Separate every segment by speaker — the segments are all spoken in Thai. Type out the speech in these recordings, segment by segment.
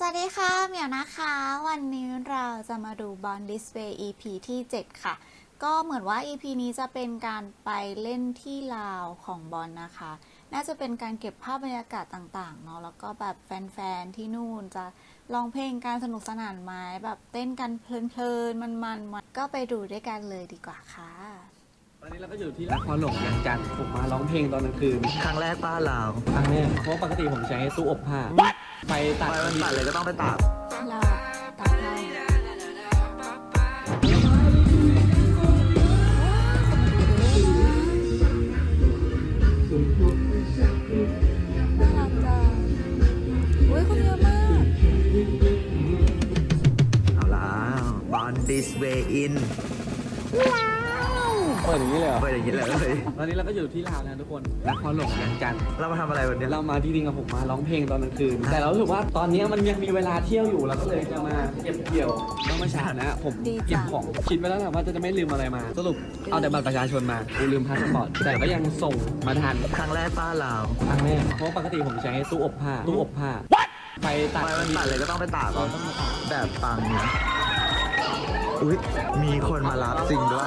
Speaker 1: สวัสดีค่ะเหมียวนะคะ วันนี้เราจะมาดูบอลดิสเพย์ EP ที่ 7 ค่ะ ก็เหมือนว่า EP นี้จะเป็นการไปเล่นที่ลาวของบอลนะคะ น่าจะเป็นการเก็บภาพบรรยากาศต่างๆเนาะแล้วก็แบบแฟนๆ ที่นู่นจะร้องเพลงการสนุกสนานไหมแบบเต้นกันเพลินๆ มันๆก็ไปดูด้วยกันเลยดีกว่าค่ะ
Speaker 2: ตอนนี้เราก็อยู่ที่นครหลวงอย่างจันทร์ผมมาร้องเพลงตอนกลางคืน
Speaker 3: ครั้งแรกป้าลาว
Speaker 2: ครั้งแรกเพราะว่าปกติผมใช้ตู้อบผ้าไปตัด
Speaker 3: ไปมันตัดเลยก็ต้องไปตาก
Speaker 1: เรา ตอน
Speaker 3: นี้
Speaker 2: เราก็อยู่ที่ลาวนะทุกคนนครหลวงอย่างจันทร์
Speaker 3: เรามาทำอะไรวันนี้
Speaker 2: เรามาที่ดิงกับผมมาร้องเพลงตอนกลางคืน แต่เรารู้สึกว่าตอนนี้มันยังมีเวลาเที่ยวอยู่เราก็เลยจะมาเก็บเกี่ยวเมื่อเช้านะผมเก็บของคิดไว้แล้วแหละว่าจะไม่ลืมอะไรมา สรุปเอาแต่บัตรประชาชนมากูลืมพาสปอร์ตแต่ก็ยังส่งมาทัน
Speaker 3: ครั้งแรกป้าลาว
Speaker 2: ครั้งแรกเพราะปกติผมใช้ตู้อบผ้า ตู้อบผ้า ไปตัด
Speaker 3: ไปมันตัดเลยก็ต้องไปตากเหรอแบบปังนะอุ้ยมีคนมารับจริงด้วย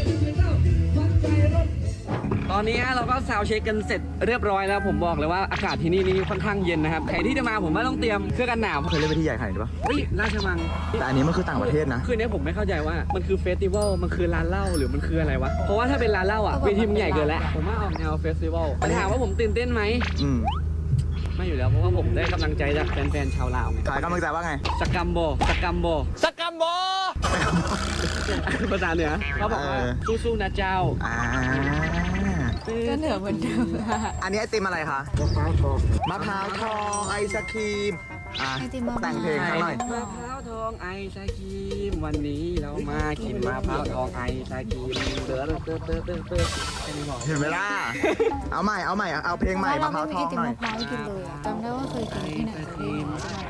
Speaker 1: นนี้เราก็
Speaker 2: ซาวด์เช็คกันเสร็จเรียบร้อยแล้วผมบอกเลยว่าอากาศที่นี่นี่ค่อนข้างเย็นนะครับใครที่จะมาผมไม่ต้องเตรียมเสื้อกันหนาว
Speaker 3: เคยเล่นไปที่ใหญ่ขนาดนี้ปะ
Speaker 2: เฮ้ยราชมัง
Speaker 3: แต่อันนี้มันคือต่างประเทศนะ
Speaker 2: คืนนี้ผมไม่เข้าใจว่ามันคือเฟสติวัลมันคือร้านเหล้าหรือมันคืออะไรวะเพราะว่าถ้าเป็นร้านเหล้าอะเวทีมันใหญ่เกินแล้วผมว่าออกแนวเฟสติวัลแต่ถามว่าผมตื่นเต้นไหม
Speaker 3: อืม
Speaker 2: ไม่อยู่แล้วเพราะว่าผมได้กำลังใจจากแฟนๆชาวลาวไง
Speaker 3: ขายกำลังใจว่าไง
Speaker 2: สกัมโบสกัมโบสกัมโบภาษาเหนือเขาบอกว่า
Speaker 3: เออ
Speaker 2: สู้ๆนะเจ้า
Speaker 3: อ่า
Speaker 1: ก็เหนือเหมือนเดิมอะ
Speaker 3: อันนี้ไอติมอะไรคะ มะพร้าวทองมะพร้าวทองไอศครีมอะ
Speaker 1: ไอติมมะพร้าว
Speaker 3: แต่งเพลงให้หน่อย
Speaker 2: มะพร้าวทองไอศครีมวันนี้เรามากินมะพร้าวทองไอศครีมเตอเตอเตอเตอเตอแค่นี้พอ
Speaker 3: เห็นไหมล่ะ เอาใหม่ เอาใหม่ เอาเพลงใหม่มะพร้าวทองหน่อย
Speaker 1: เราไม่มีไอติมมะพร้าวให้กินเลยอะจำได้ว่าเคยกินที่ไหนเคยกิน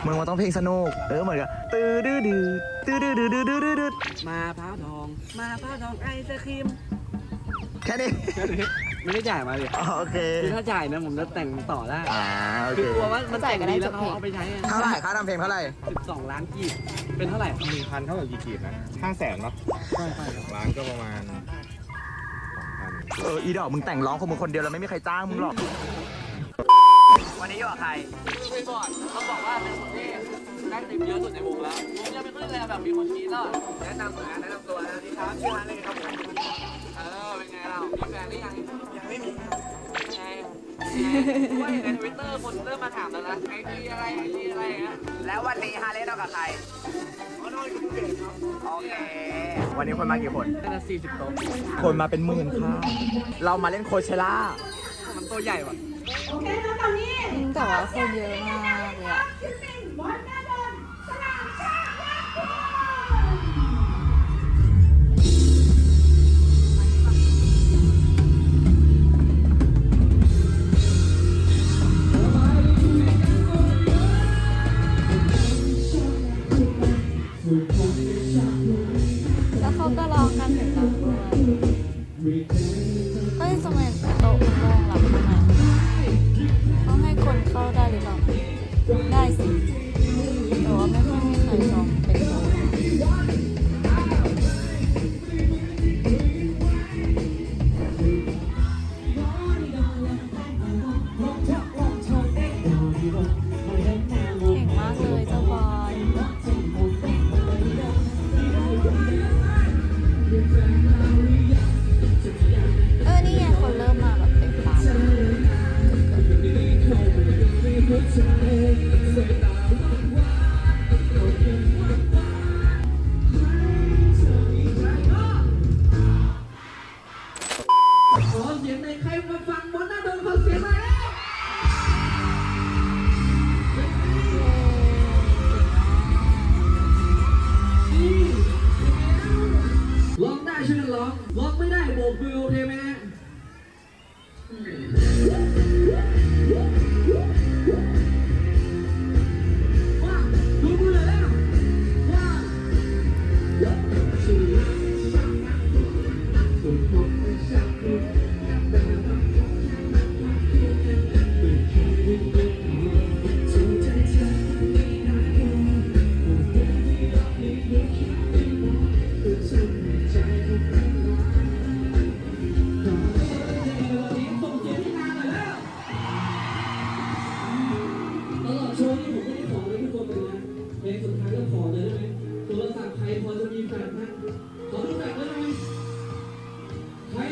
Speaker 3: มึงมันต้องเพลงสนุก เออเหมือนกับตื้อดื้อดื้อตื้อดื้อดื้อดื้อดื้อดื้อดื้อ
Speaker 2: มะพร้าวทองมะพร้าวทองไอศครีม
Speaker 3: แค่นี้
Speaker 2: ไม่ได้จ่ายมาเลย
Speaker 3: อ๋อโอเค
Speaker 2: คือถ้าจ่ายนะผมจะแต่งต่อได้
Speaker 3: อ่าโอ
Speaker 2: คื
Speaker 3: เค
Speaker 2: อกลัวว่ามันแต่งดีแล้วเขาเอาไปใช้
Speaker 3: เท่าไหร่ค่าทำเพลงเท่าไหร่
Speaker 2: สิบสองล้านกีบเป็นเท่าไหร่
Speaker 4: หนึ่งพันเท่ากับกี่กีบนะห้าแสนเนาะ
Speaker 2: ใช่ใช่
Speaker 4: ล้านก็ประมาณพัน
Speaker 3: เอออีดอกมึงแต่งร้องของมึงคนเดียวแล้วไม่มีใครจ้างมึงหรอกวันนี้อยู่กับใคร
Speaker 2: ไปก่อนเขาบอกว่าเป็นคนที่ได้ติมเยอะสุดในวงแล้วผมจะเป็นคนแรกแบบมีคนชี้แล้วแนะนำหน่อยนะแนะนำตัวนะนี่ครับชื่อร้านอะไรครับผมเออเป็นไงเรามีแฟนหรือยังยัง ไม่มีไงว่าในทวิตเตอร์คนเริ่มมาถามแล้วนะไอจีอะไรไอจีอะไรเงี้ย
Speaker 3: แล้ววันนี้ฮาเล่นกับใครโอเค วันนี้คนมากี่คน
Speaker 2: น่าจะสี่สิบโต๊ะ
Speaker 3: คนมาเป็นหมื่นค่ะ เรามาเล่นโคเชล่า
Speaker 2: มันตัวใหญ่ว่ะ
Speaker 1: อืมแต่ว่าคนเยอะมากเลยอะ เ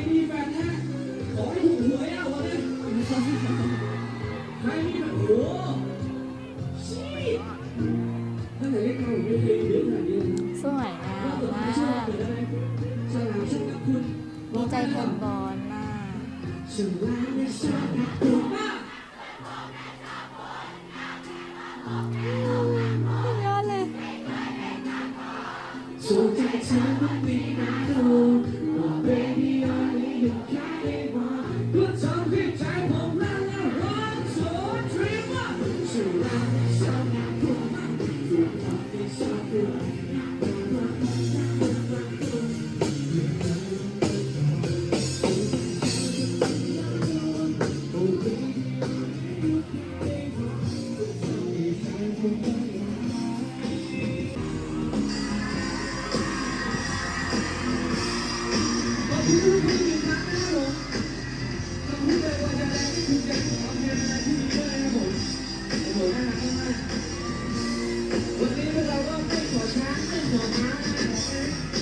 Speaker 1: มี
Speaker 2: แฟลชนะขอให้ถูกหวยเอาวันนี้ใครมีแบบโอ้ชีตั้งแต่เล็กมาผมไม่เคยเยอะขนาดนี้เลยนะ
Speaker 1: สวยงามมาก
Speaker 2: ฉลามฉันกับคุณ
Speaker 1: ดีใจแทนบอลน่ะ
Speaker 2: ฉลามและฉัน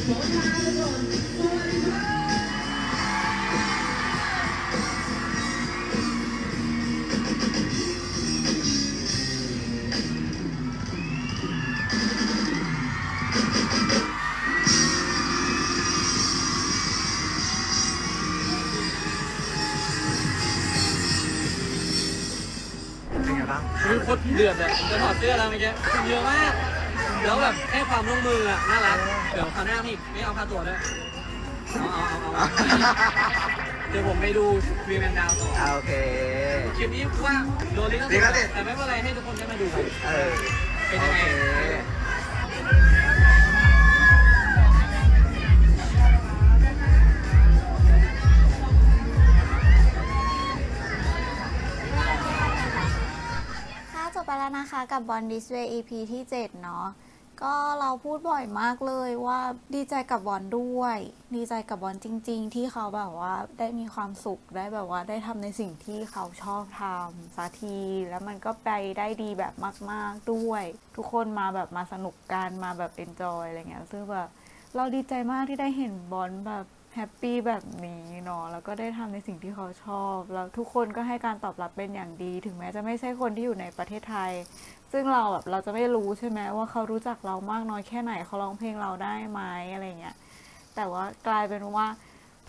Speaker 3: เป็นไงบ้าง
Speaker 5: คือโคตรเดือดเลยจะถอดเสื้อแล้วเมื่อกี้เยอะมาก แล้วแบบให้ความร่วมมืออะน่ารัก เดี๋ยวคราวหน้าพี่ไม่เอาค่าตัวด้วยเอาเอาเอาเอาเดี๋ยวผมไปดูวีแมนดาวต่อ
Speaker 3: อ่าโอเค
Speaker 5: คลิปนี้ว่าโดนลิข
Speaker 3: ลิ
Speaker 5: สิท
Speaker 3: ขสิทธิ์
Speaker 5: ธิ์ แต่ไม่เป็นไรให้ทุกคนได้มาดูกัน
Speaker 3: เออ
Speaker 5: เป็น
Speaker 3: โอ
Speaker 5: ยังไง
Speaker 3: เค
Speaker 1: ค่ะจบไปแล้วนะคะกับบอลดิสเวย์ EP ที่ 7 เนาะ ก็เราพูดบ่อยมากเลยว่าดีใจกับบอลด้วย ดีใจกับบอลจริง ๆ ที่เขาแบบว่าได้มีความสุขได้แบบว่าได้ทำในสิ่งที่เขาชอบทำสักที แล้วมันก็ไปได้ดีแบบมาก ๆด้วย ทุกคนมาแบบมาสนุกกันมาแบบเอนจอยอะไรเงี้ยซึ่งแบบเราดีใจมากที่ได้เห็นบอลแบบแฮปปี้แบบนี้เนาะแล้วก็ได้ทำในสิ่งที่เขาชอบ แล้วทุกคนก็ให้การตอบรับเป็นอย่างดี ถึงแม้จะไม่ใช่คนที่อยู่ในประเทศไทย ซึ่งเราแบบเราจะไม่รู้ใช่ไหมว่าเขารู้จักเรามากน้อยแค่ไหนเขาร้องเพลงเราได้ไหมอะไรเงี้ยแต่ว่ากลายเป็นว่า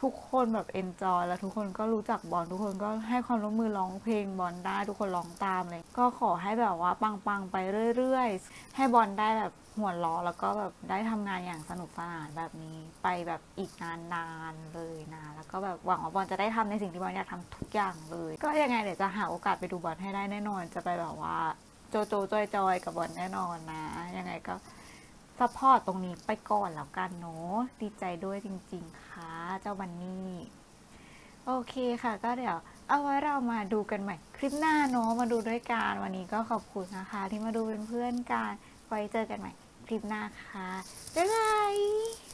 Speaker 1: ทุกคนแบบเอนจอยแล้วทุกคนก็รู้จักบอลทุกคนก็ให้ความร่วมมือร้องเพลงบอลได้ ทุกคนร้องตามเลย ก็ขอให้แบบว่าปังๆไปเรื่อยๆ ให้บอลได้แบบหัวล้อแล้วก็แบบได้ทำงานอย่างสนุกสนานแบบนี้ไปแบบอีกนานๆเลยนะแล้วก็แบบหวังว่าบอลจะได้ทำในสิ่งที่บอลอยากทำทุกอย่างเลย ก็ยังไงเดี๋ยวจะหาโอกาสไปดูบอลให้ได้แน่นอนจะไปแบบว่า โจโจจอยจอยกับบอลแน่นอนนะ ยังไงก็ซัพพอร์ตตรงนี้ไปก่อนแล้วกันเนาะดีใจด้วยจริง ๆ ค่ะ เจ้าบันนี่โอเคค่ะ ก็เดี๋ยว เอาไว้เรามาดูกันใหม่ คลิปหน้าเนาะมาดูด้วยกันวันนี้ก็ขอบคุณนะคะ ที่มาดูเป็นเพื่อนกันไว้เจอกันใหม่ คลิปหน้าค่ะบ๊ายบาย